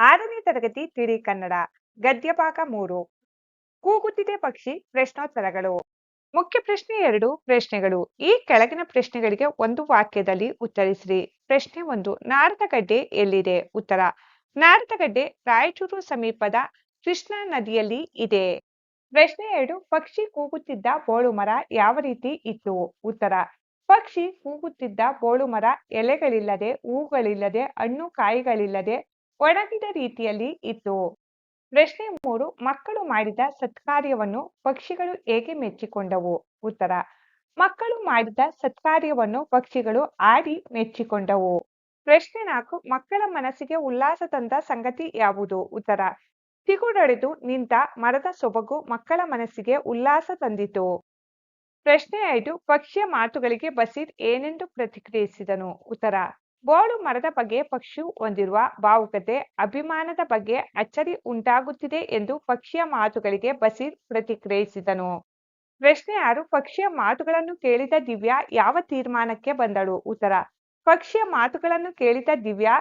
ಆರನೇ ತರಗತಿ ತಿಳಿ ಕನ್ನಡ ಗದ್ಯಪಾಕ ಮೂರು. ಕೂಗುತ್ತಿದೆ ಪಕ್ಷಿ, ಪ್ರಶ್ನೋತ್ತರಗಳು. ಮುಖ್ಯ ಪ್ರಶ್ನೆ ಎರಡು ಪ್ರಶ್ನೆಗಳು. ಈ ಕೆಳಗಿನ ಪ್ರಶ್ನೆಗಳಿಗೆ ಒಂದು ವಾಕ್ಯದಲ್ಲಿ ಉತ್ತರಿಸಿರಿ. ಪ್ರಶ್ನೆ ಒಂದು, ನಾರದಗಡ್ಡೆ ಎಲ್ಲಿದೆ? ಉತ್ತರ, ನಾರದಗಡ್ಡೆ ರಾಯಚೂರು ಸಮೀಪದ ಕೃಷ್ಣಾ ನದಿಯಲ್ಲಿ ಇದೆ. ಪ್ರಶ್ನೆ ಎರಡು, ಪಕ್ಷಿ ಕೂಗುತ್ತಿದ್ದ ಬೋಳು ಮರ ಯಾವ ರೀತಿ ಇತ್ತು? ಉತ್ತರ, ಪಕ್ಷಿ ಕೂಗುತ್ತಿದ್ದ ಬೋಳು ಮರ ಎಲೆಗಳಿಲ್ಲದೆ, ಹೂಗಳಿಲ್ಲದೆ, ಹಣ್ಣು ಕಾಯಿಗಳಿಲ್ಲದೆ ಒಣಗಿದ ರೀತಿಯಲ್ಲಿ ಇತ್ತು ಪ್ರಶ್ನೆ ಮೂರು, ಮಕ್ಕಳು ಮಾಡಿದ ಸತ್ಕಾರ್ಯವನ್ನು ಪಕ್ಷಿಗಳು ಹೇಗೆ ಮೆಚ್ಚಿಕೊಂಡವು? ಉತ್ತರ, ಮಕ್ಕಳು ಮಾಡಿದ ಸತ್ಕಾರ್ಯವನ್ನು ಪಕ್ಷಿಗಳು ಆಡಿ ಮೆಚ್ಚಿಕೊಂಡವು. ಪ್ರಶ್ನೆ ನಾಲ್ಕು, ಮಕ್ಕಳ ಮನಸ್ಸಿಗೆ ಉಲ್ಲಾಸ ತಂದ ಸಂಗತಿ ಯಾವುದು? ಉತ್ತರ ತಿಗುಡೊಡೆದು ನಿಂತ ಮರದ ಸೊಬಗು ಮಕ್ಕಳ ಮನಸ್ಸಿಗೆ ಉಲ್ಲಾಸ ತಂದಿತು. ಪ್ರಶ್ನೆ ಐದು, ಪಕ್ಷಿಯ ಮಾತುಗಳಿಗೆ ಬಸೀರ್ ಏನೆಂದು ಪ್ರತಿಕ್ರಿಯಿಸಿದನು? ಉತ್ತರ ಬೋಳು ಮರದ ಬಗ್ಗೆ ಪಕ್ಷಿ ಹೊಂದಿರುವ ಭಾವುಕತೆ, ಅಭಿಮಾನದ ಬಗ್ಗೆ ಅಚ್ಚರಿ ಉಂಟಾಗುತ್ತಿದೆ ಎಂದು ಪಕ್ಷಿಯ ಮಾತುಗಳಿಗೆ ಬಸೀರ್ ಪ್ರತಿಕ್ರಿಯಿಸಿದನು. ಪ್ರಶ್ನೆ ಆರು, ಪಕ್ಷಿಯ ಮಾತುಗಳನ್ನು ಕೇಳಿದ ದಿವ್ಯಾ ಯಾವ ತೀರ್ಮಾನಕ್ಕೆ ಬಂದಳು? ಉತ್ತರ, ಪಕ್ಷಿಯ ಮಾತುಗಳನ್ನು ಕೇಳಿದ ದಿವ್ಯಾ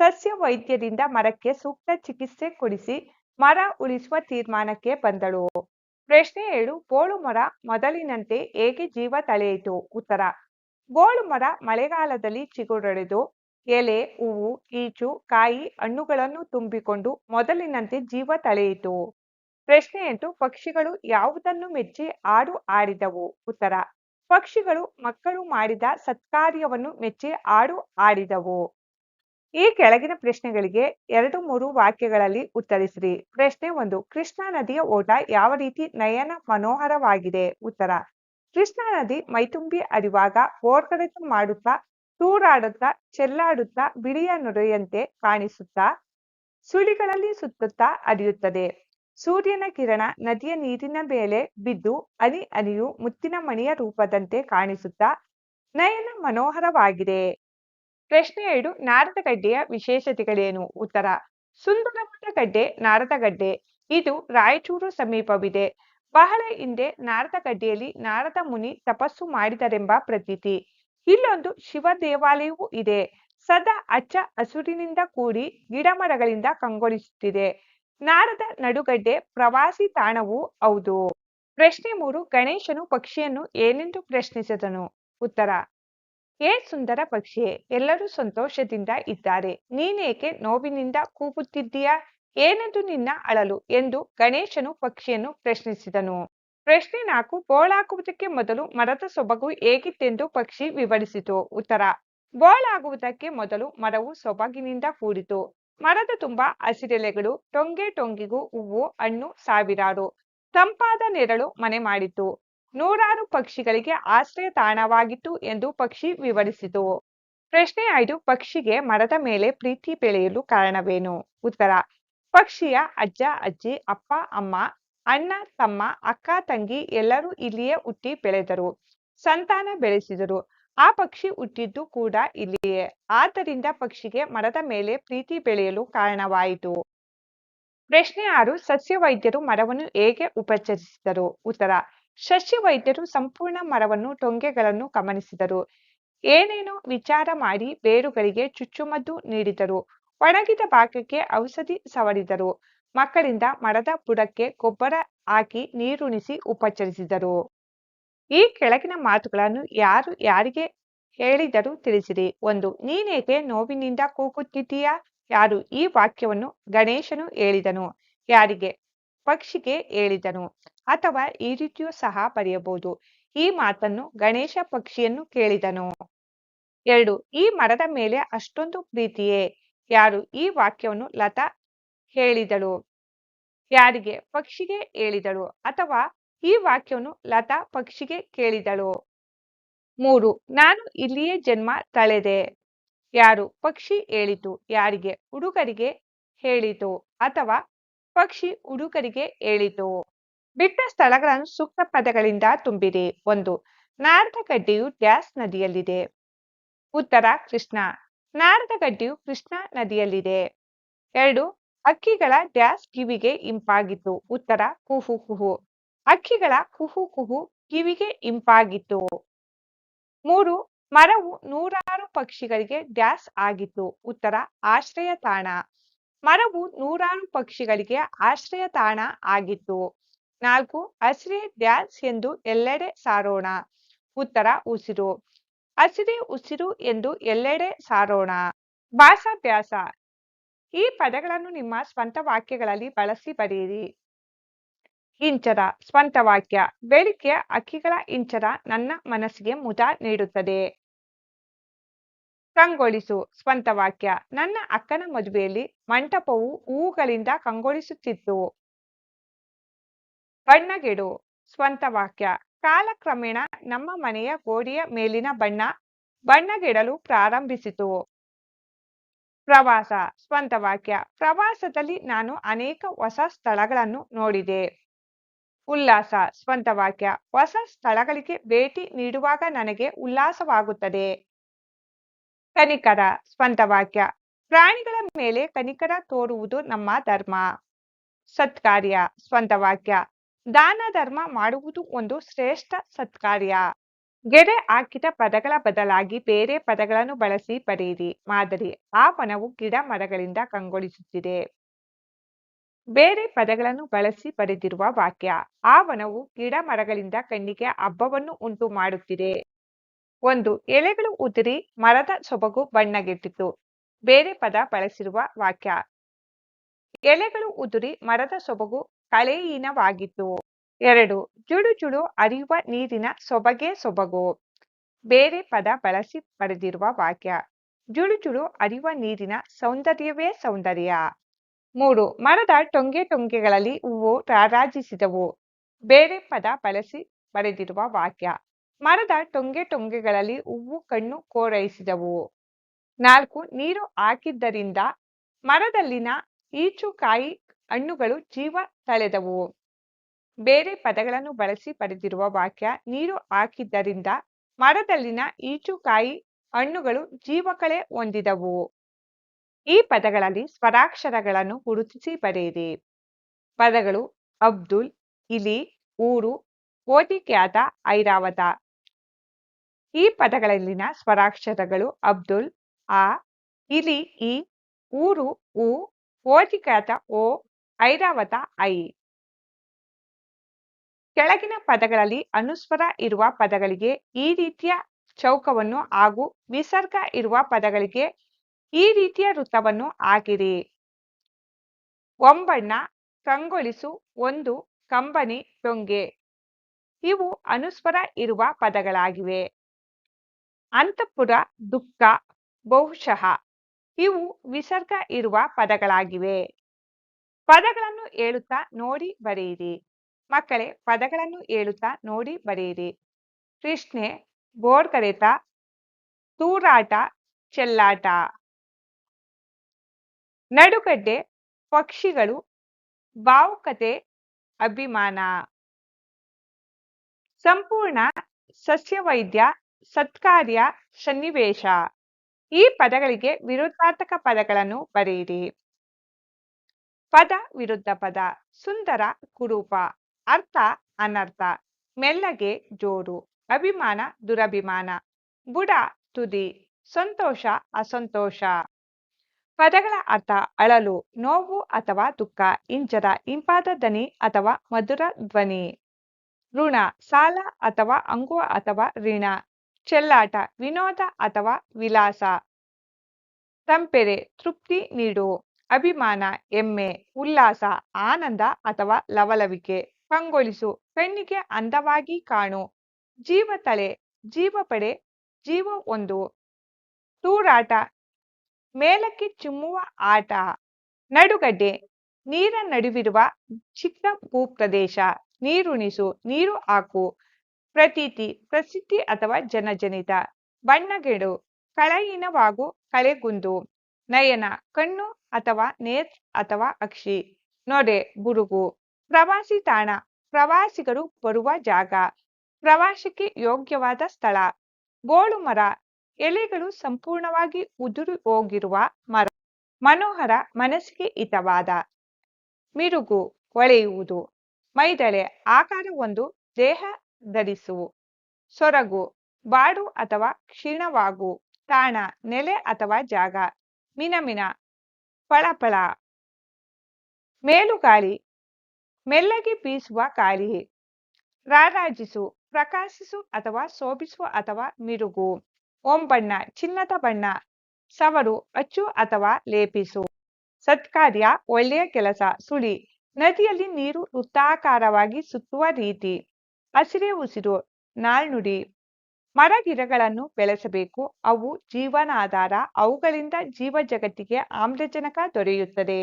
ಸಸ್ಯ ವೈದ್ಯರಿಂದ ಮರಕ್ಕೆ ಸೂಕ್ತ ಚಿಕಿತ್ಸೆ ಕೊಡಿಸಿ ಮರ ಉಳಿಸುವ ತೀರ್ಮಾನಕ್ಕೆ ಬಂದಳು. ಪ್ರಶ್ನೆ ಏಳು ಬೋಳು ಮರ ಮೊದಲಿನಂತೆ ಹೇಗೆ ಜೀವ ತಳೆಯಿತು? ಉತ್ತರ ಬೋಳು ಮರ ಮಳೆಗಾಲದಲ್ಲಿ ಚಿಗುರೊಡೆದು, ಎಲೆ, ಹೂವು ಈಚು ಕಾಯಿ ಹಣ್ಣುಗಳನ್ನು ತುಂಬಿಕೊಂಡು ಮೊದಲಿನಂತೆ ಜೀವ ತಳೆಯಿತು. ಪ್ರಶ್ನೆ ಎಂಟು ಪಕ್ಷಿಗಳು ಯಾವುದನ್ನು ಮೆಚ್ಚಿ ಹಾಡು ಆಡಿದವು ಉತ್ತರ, ಪಕ್ಷಿಗಳು ಮಕ್ಕಳು ಮಾಡಿದ ಸತ್ಕಾರ್ಯವನ್ನು ಮೆಚ್ಚಿ ಹಾಡು ಆಡಿದವು ಈ ಕೆಳಗಿನ ಪ್ರಶ್ನೆಗಳಿಗೆ ಎರಡು ಮೂರು ವಾಕ್ಯಗಳಲ್ಲಿ ಉತ್ತರಿಸಿರಿ. ಪ್ರಶ್ನೆ ಒಂದು, ಕೃಷ್ಣಾ ನದಿಯ ಓಟ ಯಾವ ರೀತಿ ನಯನ ಮನೋಹರವಾಗಿದೆ? ಉತ್ತರ ಕೃಷ್ಣಾ ನದಿ ಮೈತುಂಬಿ ಅರಿವಾಗ ಓರ್ಗಡೆತ ಮಾಡುತ್ತಾ, ತೂರಾಡುತ್ತಾ, ಚೆಲ್ಲಾಡುತ್ತಾ, ಬಿಳಿಯ ನೊರೆಯಂತೆ ಕಾಣಿಸುತ್ತಾ, ಸುಳಿಗಳಲ್ಲಿ ಸುತ್ತುತ್ತಾ ಹರಿಯುತ್ತದೆ ಸೂರ್ಯನ ಕಿರಣ ನದಿಯ ನೀರಿನ ಮೇಲೆ ಬಿದ್ದು ಅನಿ ಅನಿಯು ಮುತ್ತಿನ ಮಣಿಯ ರೂಪದಂತೆ ಕಾಣಿಸುತ್ತಾ ನಯನ ಮನೋಹರವಾಗಿದೆ. ಪ್ರಶ್ನೆ ಎರಡು ನಾರದಗಡ್ಡೆಯ ವಿಶೇಷತೆಗಳೇನು? ಉತ್ತರ, ಸುಂದರವಾದ ಗಡ್ಡೆ ನಾರದಗಡ್ಡೆ ಇದು ರಾಯಚೂರು ಸಮೀಪವಿದೆ. ಬಹಳ ಹಿಂದೆ ನಾರದಗಡ್ಡೆಯಲ್ಲಿ ನಾರದ ಮುನಿ ತಪಸ್ಸು ಮಾಡಿದರೆಂಬ ಪ್ರತೀತಿ. ಇಲ್ಲೊಂದು ಶಿವ ದೇವಾಲಯವೂ ಇದೆ. ಸದಾ ಅಚ್ಚ ಹಸುರಿನಿಂದ ಕೂಡಿ ಗಿಡಮರಗಳಿಂದ ಕಂಗೊಳಿಸುತ್ತಿದೆ. ನಾರದ ನಡುಗಡ್ಡೆ ಪ್ರವಾಸಿ ತಾಣವೂ ಹೌದು. ಪ್ರಶ್ನೆ ಮೂರು, ಗಣೇಶನು ಪಕ್ಷಿಯನ್ನು ಏನೆಂದು ಪ್ರಶ್ನಿಸಿದನು? ಉತ್ತರ ಏ ಸುಂದರ ಪಕ್ಷಿಯೇ, ಎಲ್ಲರೂ ಸಂತೋಷದಿಂದ ಇದ್ದಾರೆ. ನೀನೇಕೆ ನೋವಿನಿಂದ ಕೂಗುತ್ತಿದ್ದೀಯಾ? ಏನೆಂದು ನಿನ್ನ ಅಳಲು ಎಂದು ಗಣೇಶನು ಪಕ್ಷಿಯನ್ನು ಪ್ರಶ್ನಿಸಿದನು. ಪ್ರಶ್ನೆ ನಾಲ್ಕು ಬೋಳಾಗುವುದಕ್ಕೆ ಮೊದಲು ಮರದ ಸೊಬಗು ಹೇಗಿತ್ತೆಂದು ಪಕ್ಷಿ ವಿವರಿಸಿತು. ಉತ್ತರ ಬೋಳಾಗುವುದಕ್ಕೆ ಮೊದಲು ಮರವು ಸೊಬಗಿನಿಂದ ಕೂಡಿತು. ಮರದ ತುಂಬಾ ಹಸಿರೆಲೆಗಳು, ಟೊಂಗೆ ಟೊಂಗಿಗೂ ಹೂವು, ಹಣ್ಣು ಸಾವಿರಾರು. ತಂಪಾದ ನೆರಳು ಮನೆ ಮಾಡಿತು. ನೂರಾರು ಪಕ್ಷಿಗಳಿಗೆ ಆಶ್ರಯ ತಾಣವಾಗಿತ್ತು ಎಂದು ಪಕ್ಷಿ ವಿವರಿಸಿತು. ಪ್ರಶ್ನೆ ಐದು, ಪಕ್ಷಿಗೆ ಮರದ ಮೇಲೆ ಪ್ರೀತಿ ಬೆಳೆಯಲು ಕಾರಣವೇನು? ಉತ್ತರ ಪಕ್ಷಿಯ ಅಜ್ಜ, ಅಜ್ಜಿ, ಅಪ್ಪ, ಅಮ್ಮ, ಅಣ್ಣ, ತಮ್ಮ, ಅಕ್ಕ, ತಂಗಿ ಎಲ್ಲರೂ ಇಲ್ಲಿಯೇ ಹುಟ್ಟಿ ಬೆಳೆದರು. ಸಂತಾನ ಬೆಳೆಸಿದರು. ಆ ಪಕ್ಷಿ ಹುಟ್ಟಿದ್ದು ಕೂಡ ಇಲ್ಲಿಯೇ. ಆದ್ದರಿಂದ ಪಕ್ಷಿಗೆ ಮರದ ಮೇಲೆ ಪ್ರೀತಿ ಬೆಳೆಯಲು ಕಾರಣವಾಯಿತು. ಪ್ರಶ್ನೆ ಆರು ಸಸ್ಯ ವೈದ್ಯರು ಮರವನ್ನು ಹೇಗೆ ಉಪಚರಿಸಿದರು? ಉತ್ತರ ಸಸ್ಯ ವೈದ್ಯರು ಸಂಪೂರ್ಣ ಮರವನ್ನು ಟೊಂಗೆಗಳನ್ನು ಗಮನಿಸಿದರು. ಏನೇನೋ ವಿಚಾರ ಮಾಡಿ ಬೇರುಗಳಿಗೆ ಚುಚ್ಚುಮದ್ದು ನೀಡಿದರು. ಒಣಗಿದ ಭಾಗಕ್ಕೆ ಔಷಧಿ ಸವರಿದರು. ಮಕ್ಕಳಿಂದ ಮರದ ಬುಡಕ್ಕೆ ಗೊಬ್ಬರ ಹಾಕಿ ನೀರುಣಿಸಿ ಉಪಚರಿಸಿದರು. ಈ ಕೆಳಗಿನ ಮಾತುಗಳನ್ನು ಯಾರು ಯಾರಿಗೆ ಹೇಳಿದರು ತಿಳಿಸಿರಿ. ಒಂದು, ನೀನೇಕೆ ನೋವಿನಿಂದ ಕೂಗುತ್ತಿದ್ದೀಯಾ? ಯಾರು ಈ ವಾಕ್ಯವನ್ನು ಗಣೇಶನು ಹೇಳಿದನು. ಯಾರಿಗೆ? ಪಕ್ಷಿಗೆ ಹೇಳಿದನು. ಅಥವಾ ಈ ರೀತಿಯೂ ಸಹ ಬರೆಯಬಹುದು. ಈ ಮಾತನ್ನು ಗಣೇಶ ಪಕ್ಷಿಯನ್ನು ಕೇಳಿದನು. ಎರಡು, ಈ ಮರದ ಮೇಲೆ ಅಷ್ಟೊಂದು ಪ್ರೀತಿಯೇ? ಯಾರು ಈ ವಾಕ್ಯವನ್ನು ಲತಾ ಹೇಳಿದಳು. ಯಾರಿಗೆ? ಪಕ್ಷಿಗೆ ಹೇಳಿದಳು ಅಥವಾ ಈ ವಾಕ್ಯವನ್ನು ಲತಾ ಪಕ್ಷಿಗೆ ಕೇಳಿದಳು. ಮೂರು, ನಾನು ಇಲ್ಲಿಯೇ ಜನ್ಮ ತಳೆದೆ. ಯಾರು? ಪಕ್ಷಿ ಹೇಳಿತು. ಯಾರಿಗೆ? ಹುಡುಗರಿಗೆ ಹೇಳಿತು ಅಥವಾ ಪಕ್ಷಿ ಹುಡುಗರಿಗೆ ಹೇಳಿತು. ಬಿಟ್ಟ ಸ್ಥಳಗಳನ್ನು ಸೂಕ್ತ ಪದಗಳಿಂದ ತುಂಬಿರಿ. ಒಂದು ನಾರದಗಡ್ಡೆಯು ಡ್ಯಾಸ್ ನದಿಯಲ್ಲಿದೆ. ಉತ್ತರ, ಕೃಷ್ಣ. ನಾರದಗಡ್ಡೆಯು ಕೃಷ್ಣಾ ನದಿಯಲ್ಲಿದೆ. ಎರಡು, ಅಕ್ಕಿಗಳ ಡ್ಯಾಸ್ ಕಿವಿಗೆ ಇಂಪಾಗಿತ್ತು. ಉತ್ತರ, ಕುಹು ಕುಹು. ಅಕ್ಕಿಗಳ ಕುಹು ಕುಹು ಕಿವಿಗೆ ಇಂಪಾಗಿತ್ತು. ಮೂರು, ಮರವು ನೂರಾರು ಪಕ್ಷಿಗಳಿಗೆ ಡ್ಯಾಸ್ ಆಗಿತ್ತು. ಉತ್ತರ, ಆಶ್ರಯ ತಾಣ. ಮರವು ನೂರಾರು ಪಕ್ಷಿಗಳಿಗೆ ಆಶ್ರಯ ತಾಣ ಆಗಿತ್ತು. ನಾಲ್ಕು, ಹಸಿರೇ ಡ್ಯಾನ್ಸ್ ಎಂದು ಎಲ್ಲೆಡೆ ಸಾರೋಣ. ಉತ್ತರ, ಉಸಿರು. ಹಸಿರೇ ಉಸಿರು ಎಂದು ಎಲ್ಲೆಡೆ ಸಾರೋಣ. ಭಾಷಾಭ್ಯಾಸ. ಈ ಪದಗಳನ್ನು ನಿಮ್ಮ ಸ್ವಂತ ವಾಕ್ಯಗಳಲ್ಲಿ ಬಳಸಿ ಬರೆಯಿರಿ. ಇಂಚರ ಸ್ವಂತ ವಾಕ್ಯ. ಬೆಳಿಗ್ಗೆ ಅಕ್ಕಿಗಳ ಇಂಚರ ನನ್ನ ಮನಸ್ಸಿಗೆ ಮುದ ನೀಡುತ್ತದೆ. ಕಂಗೊಳಿಸು ಸ್ವಂತ ವಾಕ್ಯ. ನನ್ನ ಅಕ್ಕನ ಮದುವೆಯಲ್ಲಿ ಮಂಟಪವು ಹೂವುಗಳಿಂದ ಕಂಗೊಳಿಸುತ್ತಿತ್ತು. ಬಣ್ಣಗೆಡು ಸ್ವಂತ ವಾಕ್ಯ. ಕಾಲಕ್ರಮೇಣ ನಮ್ಮ ಮನೆಯ ಗೋಡೆಯ ಮೇಲಿನ ಬಣ್ಣ ಬಣ್ಣಗಿಡಲು ಪ್ರಾರಂಭಿಸಿತು. ಪ್ರವಾಸ, ಸ್ವಂತ ವಾಕ್ಯ. ಪ್ರವಾಸದಲ್ಲಿ ನಾನು ಅನೇಕ ಹೊಸ ಸ್ಥಳಗಳನ್ನು ನೋಡಿದೆ. ಉಲ್ಲಾಸ, ಸ್ವಂತ ವಾಕ್ಯ. ಹೊಸ ಸ್ಥಳಗಳಿಗೆ ಭೇಟಿ ನೀಡುವಾಗ ನನಗೆ ಉಲ್ಲಾಸವಾಗುತ್ತದೆ. ಕನಿಕರ, ಸ್ವಂತ ವಾಕ್ಯ. ಪ್ರಾಣಿಗಳ ಮೇಲೆ ಕನಿಕರ ತೋರುವುದು ನಮ್ಮ ಧರ್ಮ. ಸತ್ಕಾರ್ಯ, ಸ್ವಂತ ವಾಕ್ಯ. ದಾನ ಧರ್ಮ ಮಾಡುವುದು ಒಂದು ಶ್ರೇಷ್ಠ ಸತ್ಕಾರ್ಯ. ಗೆರೆ ಹಾಕಿದ ಪದಗಳ ಬದಲಾಗಿ ಬೇರೆ ಪದಗಳನ್ನು ಬಳಸಿ ಬರೆಯಿರಿ. ಮಾದರಿ, ಆ ವನವು ಗಿಡ ಮರಗಳಿಂದ ಕಂಗೊಳಿಸುತ್ತಿದೆ. ಬೇರೆ ಪದಗಳನ್ನು ಬಳಸಿ ಬರೆದಿರುವ ವಾಕ್ಯ, ಆ ವನವು ಗಿಡ ಮರಗಳಿಂದ ಕಣ್ಣಿಗೆ ಹಬ್ಬವನ್ನು ಉಂಟು ಮಾಡುತ್ತಿದೆ. ಒಂದು, ಎಲೆಗಳು ಉದುರಿ ಮರದ ಸೊಬಗು ಬಣ್ಣಗೆಟ್ಟಿತು. ಬೇರೆ ಪದ ಬಳಸಿರುವ ವಾಕ್ಯ, ಎಲೆಗಳು ಉದುರಿ ಮರದ ಸೊಬಗು ಕಳೆಹೀನವಾಗಿತ್ತು ಎರಡು, ಜುಡು ಜುಡು ಹರಿಯುವ ನೀರಿನ ಸೊಬಗೆ ಸೊಬಗು. ಬೇರೆ ಪದ ಬಳಸಿ ಪಡೆದಿರುವ ವಾಕ್ಯ. ಜುಡು ಜುಡು ಹರಿಯುವ ನೀರಿನ ಸೌಂದರ್ಯವೇ ಸೌಂದರ್ಯ. ಮೂರು, ಮರದ ಟೊಂಗೆ ಟೊಂಗೆಗಳಲ್ಲಿ ಹೂವು ರಾರಾಜಿಸಿದವು. ಬೇರೆ ಪದ ಬಳಸಿ ಬರೆದಿರುವ ವಾಕ್ಯ. ಮರದ ಟೊಂಗೆ ಟೊಂಗೆಗಳಲ್ಲಿ ಹೂವು ಕಣ್ಣು ಕೋರೈಸಿದವು. ನಾಲ್ಕು, ನೀರು ಹಾಕಿದ್ದರಿಂದ ಮರದಲ್ಲಿನ ಈಚುಕಾಯಿ ಹಣ್ಣುಗಳು ಜೀವ ತಳೆದವು. ಬೇರೆ ಪದಗಳನ್ನು ಬಳಸಿ ಬರೆದಿರುವ ವಾಕ್ಯ ನೀರು ಹಾಕಿದ್ದರಿಂದ ಮರದಲ್ಲಿನ ಈಚುಕಾಯಿ ಹಣ್ಣುಗಳು ಜೀವಕಳೆ ಹೊಂದಿದವು. ಈ ಪದಗಳಲ್ಲಿ ಸ್ವರಾಕ್ಷರಗಳನ್ನು ಗುರುತಿಸಿ ಬರೆಯಿರಿ. ಪದಗಳು ಅಬ್ದುಲ್, ಇಲಿ, ಊರು, ಓದಿಕೆಯಾದ ಐರಾವತ. ಈ ಪದಗಳಲ್ಲಿನ ಸ್ವರಾಕ್ಷರಗಳು ಅಬ್ದುಲ್, ಆ, ಇಲಿ ಇ ಊರು, ಉ, ಓದಿಕೆಯಾದ ಓ ಐರಾವತ ಐ. ಕೆಳಗಿನ ಪದಗಳಲ್ಲಿ ಅನುಸ್ವರ ಇರುವ ಪದಗಳಿಗೆ ಈ ರೀತಿಯ ಚೌಕವನ್ನು ಹಾಗೂ ವಿಸರ್ಗ ಇರುವ ಪದಗಳಿಗೆ ಈ ರೀತಿಯ ವೃತ್ತವನ್ನು ಹಾಕಿರಿ. ಒಂಬಣ್ಣ, ಕಂಗೊಳಿಸು, ಒಂದು, ಕಂಬನಿ ಟೊಂಗೆ ಇವು ಅನುಸ್ವರ ಇರುವ ಪದಗಳಾಗಿವೆ. ಅಂತಃಪುರ, ದುಃಖ, ಬಹುಶಃ. ಇವು ವಿಸರ್ಗ ಇರುವ ಪದಗಳಾಗಿವೆ. ಪದಗಳನ್ನು ಹೇಳುತ್ತಾ ನೋಡಿ ಬರೆಯಿರಿ. ಮಕ್ಕಳೇ, ಪದಗಳನ್ನು ಹೇಳುತ್ತಾ ನೋಡಿ ಬರೆಯಿರಿ. ಕೃಷ್ಣೆ ಬೋರ್ಗರೆತ ತೂರಾಟ, ಚೆಲ್ಲಾಟ. ನಡುಗಡ್ಡೆ, ಪಕ್ಷಿಗಳು, ಭಾವುಕತೆ, ಅಭಿಮಾನ. ಸಂಪೂರ್ಣ ಸಸ್ಯವೈದ್ಯ, ಸತ್ಕಾರ್ಯ, ಸನ್ನಿವೇಶ. ಈ ಪದಗಳಿಗೆ ವಿರುದ್ಧಾರ್ಥಕ ಪದಗಳನ್ನು ಬರೆಯಿರಿ. ಪದ ವಿರುದ್ಧ ಪದ, ಸುಂದರ ಕುರೂಪ, ಅರ್ಥ ಅನರ್ಥ, ಮೆಲ್ಲಗೆ ಜೋರು, ಅಭಿಮಾನ ದುರಭಿಮಾನ, ಬುಡ ತುದಿ, ಸಂತೋಷ ಅಸಂತೋಷ. ಪದಗಳ ಅರ್ಥ ಅಳಲು, ನೋವು ಅಥವಾ ದುಃಖ ಇಂಚರ ಇಂಪಾದ ದನಿ ಅಥವಾ ಮಧುರ ಧ್ವನಿ. ಋಣ, ಸಾಲ ಅಥವಾ ಅಂಗು ಅಥವಾ ಋಣ, ಚೆಲ್ಲಾಟ, ವಿನೋದ ಅಥವಾ ವಿಲಾಸ. ತಂಪೆರೆ, ತೃಪ್ತಿ ನೀಡು. ಅಭಿಮಾನ ಎಮ್ಮೆ ಉಲ್ಲಾಸ, ಆನಂದ ಅಥವಾ ಲವಲವಿಕೆ. ಕಂಗೊಳಿಸು ಕಣ್ಣಿಗೆ ಅಂದವಾಗಿ ಕಾಣು. ಜೀವ ತಳೆ ಜೀವ ಪಡೆ, ಜೀವ ಒಂದು. ತೂರಾಟ, ಮೇಲಕ್ಕೆ ಚುಮ್ಮುವ ಆಟ. ನಡುಗಡ್ಡೆ, ನೀರ ನಡುವಿರುವ ಚಿಕ್ಕ ಭೂಪ್ರದೇಶ ನೀರುಣಿಸು, ನೀರು ಹಾಕು. ಪ್ರತೀತಿ, ಪ್ರಸಿದ್ಧಿ ಅಥವಾ ಜನಜನಿತ. ಬಣ್ಣಗೆಡು ಕಳೆಯಿನವಾಗು ಕಳೆಗುಂದು. ನಯನ, ಕಣ್ಣು ಅಥವಾ ನೇತ್ ಅಥವಾ ಅಕ್ಷಿ. ನೊರೆ ಬುರುಗು ಪ್ರವಾಸಿ ತಾಣ, ಪ್ರವಾಸಿಗರು ಬರುವ ಜಾಗ. ಪ್ರವಾಸಕ್ಕೆ ಯೋಗ್ಯವಾದ ಸ್ಥಳ. ಗೋಳು ಮರ, ಎಲೆಗಳು ಸಂಪೂರ್ಣವಾಗಿ ಉದುರಿ ಹೋಗಿರುವ ಮರ. ಮನೋಹರ, ಮನಸ್ಸಿಗೆ ಹಿತವಾದ. ಮಿರುಗು ಒಳೆಯುವುದು ಮೈದಳೆ, ಆಕಾರ ಒಂದು ದೇಹ ಧರಿಸುವು ಸೊರಗು, ಬಾಡು ಅಥವಾ ಕ್ಷೀಣವಾಗು. ತಾಣ, ನೆಲೆ ಅಥವಾ ಜಾಗ. ಮಿನಮಿನ ಫಳಫಳ ಮೇಲುಗಾಳಿ ಮೆಲ್ಲಗೆ ಬೀಸುವ ಗಾಳಿ ರಾರಾಜಿಸು, ಪ್ರಕಾಶಿಸು ಅಥವಾ ಶೋಭಿಸುವ ಅಥವಾ ಮಿರುಗು. ಓಂಬಣ್ಣ ಚಿನ್ನದ ಬಣ್ಣ. ಸವರು, ಅಚ್ಚು ಅಥವಾ ಲೇಪಿಸು. ಸತ್ಕಾರ್ಯ, ಒಳ್ಳೆಯ ಕೆಲಸ, ಸುಳಿ. ನದಿಯಲ್ಲಿ ನೀರು ವೃತ್ತಾಕಾರವಾಗಿ ಸುತ್ತುವ ರೀತಿ. ಹಸಿರೇ ಉಸಿರು ನಾಳ್ನುಡಿ ಮರ ಗಿಡಗಳನ್ನು ಬೆಳೆಸಬೇಕು. ಅವು ಜೀವನಾಧಾರ. ಅವುಗಳಿಂದ ಜೀವ ಜಗತ್ತಿಗೆ ಆಮ್ಲಜನಕ ದೊರೆಯುತ್ತದೆ.